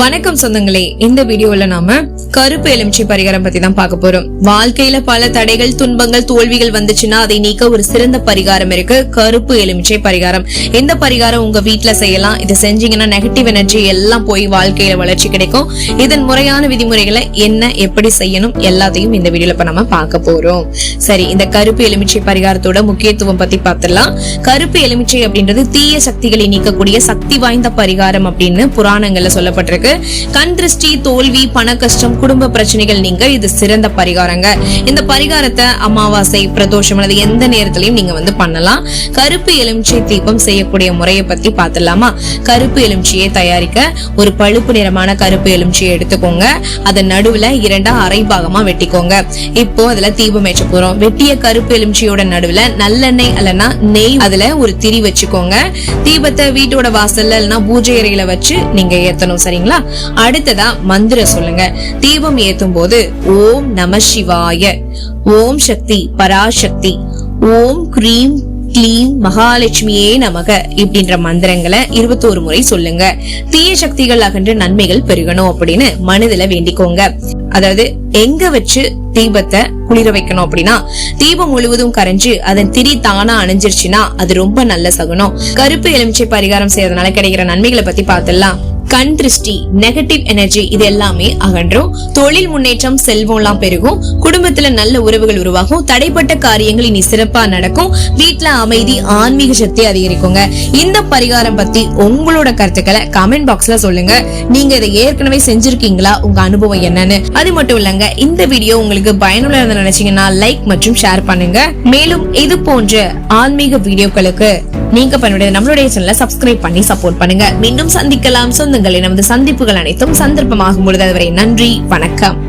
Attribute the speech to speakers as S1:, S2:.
S1: வணக்கம் சொந்தங்களே. இந்த வீடியோல நாம கருப்பு எலுமிச்சை பரிகாரம் பத்தி தான் பார்க்க போறோம். வாழ்க்கையில பல தடைகள் துன்பங்கள் தோல்விகள் வந்துச்சுன்னா அதை நீக்க ஒரு சிறந்த பரிகாரம் இருக்கு. கருப்பு எலுமிச்சை பரிகாரம். இந்த பரிகாரம் உங்க வீட்ல செய்யலாம்? இதை செஞ்சீங்கன்னா நெகட்டிவ் எனர்ஜி எல்லாம் போய் வாழ்க்கையில வளர்ச்சி கிடைக்கும். இதன் முறையான விதிமுறைகளை என்ன எப்படி செய்யணும் எல்லாத்தையும் இந்த வீடியோல இப்ப நம்ம பார்க்க போறோம். சரி இந்த கருப்பு எலுமிச்சை பரிகாரத்தோட முக்கியத்துவம் பத்தி பார்த்துடலாம். கருப்பு எலுமிச்சை அப்படின்றது தீய சக்திகளை நீக்கக்கூடிய சக்தி வாய்ந்த பரிகாரம் அப்படின்னு புராணங்கள்ல சொல்லப்பட்டிருக்கு. கண் திருஷ்டி தோல்வி பண கஷ்டம் குடும்ப பிரச்சனைகள் நீங்க இது சிறந்த பரிகாரங்க. இந்த பரிகாரத்தை அமாவாசை பிரதோஷம் அல்லது எந்த நேரத்திலையும் நீங்க வந்து பண்ணலாம். கருப்பு எலுமிச்சை தீபம் செய்யக்கூடிய முறையை பத்தி பார்த்துடலாமா கருப்பு எலுமிச்சையை தயாரிக்க ஒரு பழுப்பு நிறமான கருப்பு எலுமிச்சையை எடுத்துக்கோங்க. அதன் நடுவுல இரண்டா அரை பாகமா வெட்டிக்கோங்க. இப்போ அதுல தீபம் ஏற்ற போறோம். வெட்டிய கருப்பு எலுமிச்சையோட நடுவுல நல்லெண்ணெய் அல்லனா நெய் அதுல ஒரு திரி வச்சுக்கோங்க. தீபத்தை வீட்டோட வாசல்ல இல்லைன்னா பூஜை அறையில வச்சு நீங்க ஏத்தணும் சரிங்களா? சரிங்களா அடுத்ததா மந்திரம் சொல்லுங்க. தீபம் ஏத்தும் போது ஓம் நம சிவாய. ஓம் சக்தி பராசக்தி. ஓம் கிரீம் கிளீம் மகாலட்சுமியே நமக இப்படின்ற மந்திரங்களை இருபத்தோரு முறை சொல்லுங்க. தீய சக்திகள் அகன்று நன்மைகள் பெருகணும் அப்படின்னு மனதுல வேண்டிக்கோங்க. அதாவது எங்க வச்சு தீபத்தை குளிர வைக்கணும் அப்படின்னா தீபம் முழுவதும் கரைஞ்சு அதன் திரி தானா அணிஞ்சிருச்சுன்னா அது ரொம்ப நல்ல சகுனம். கருப்பு எலுமிச்சை பரிகாரம் செய்யறதுனால கிடைக்கிற நன்மைகளை பத்தி பார்த்துடலாம். கண் திருஷ்டி நெகட்டிவ் எனர்ஜி இது எல்லாமே அகன்றும். தொழில் முன்னேற்றம் செல்வம் எல்லாம் பெருகும். குடும்பத்துல நல்ல உறவுகள் உருவாகும். தடைப்பட்ட காரியங்கள் இனி சிறப்பா நடக்கும். வீட்டுல அமைதி ஆன்மீக சக்தி அதிகரிக்குங்க. இந்த பரிகாரம் பத்தி உங்களோட கருத்துக்களை கமெண்ட் பாக்ஸ்ல சொல்லுங்க. நீங்க இதை ஏற்கனவே செஞ்சிருக்கீங்களா? உங்க அனுபவம் என்னன்னு. அது மட்டும் இல்லங்க இந்த வீடியோ உங்களுக்கு பயனுள்ள நினைச்சீங்கன்னா லைக் மற்றும் ஷேர் பண்ணுங்க. மேலும் இது போன்ற ஆன்மீக வீடியோக்களுக்கு நீங்க பண்ணுடைய நம்மளுடைய சேனலை சப்ஸ்கிரைப் பண்ணி சப்போர்ட் பண்ணுங்க. மீண்டும் சந்திக்கலாம். சொந்தங்களை நமது சந்திப்புகள் அனைத்தும் சந்தர்ப்பமாகும் பொழுது. அதுவரை நன்றி வணக்கம்.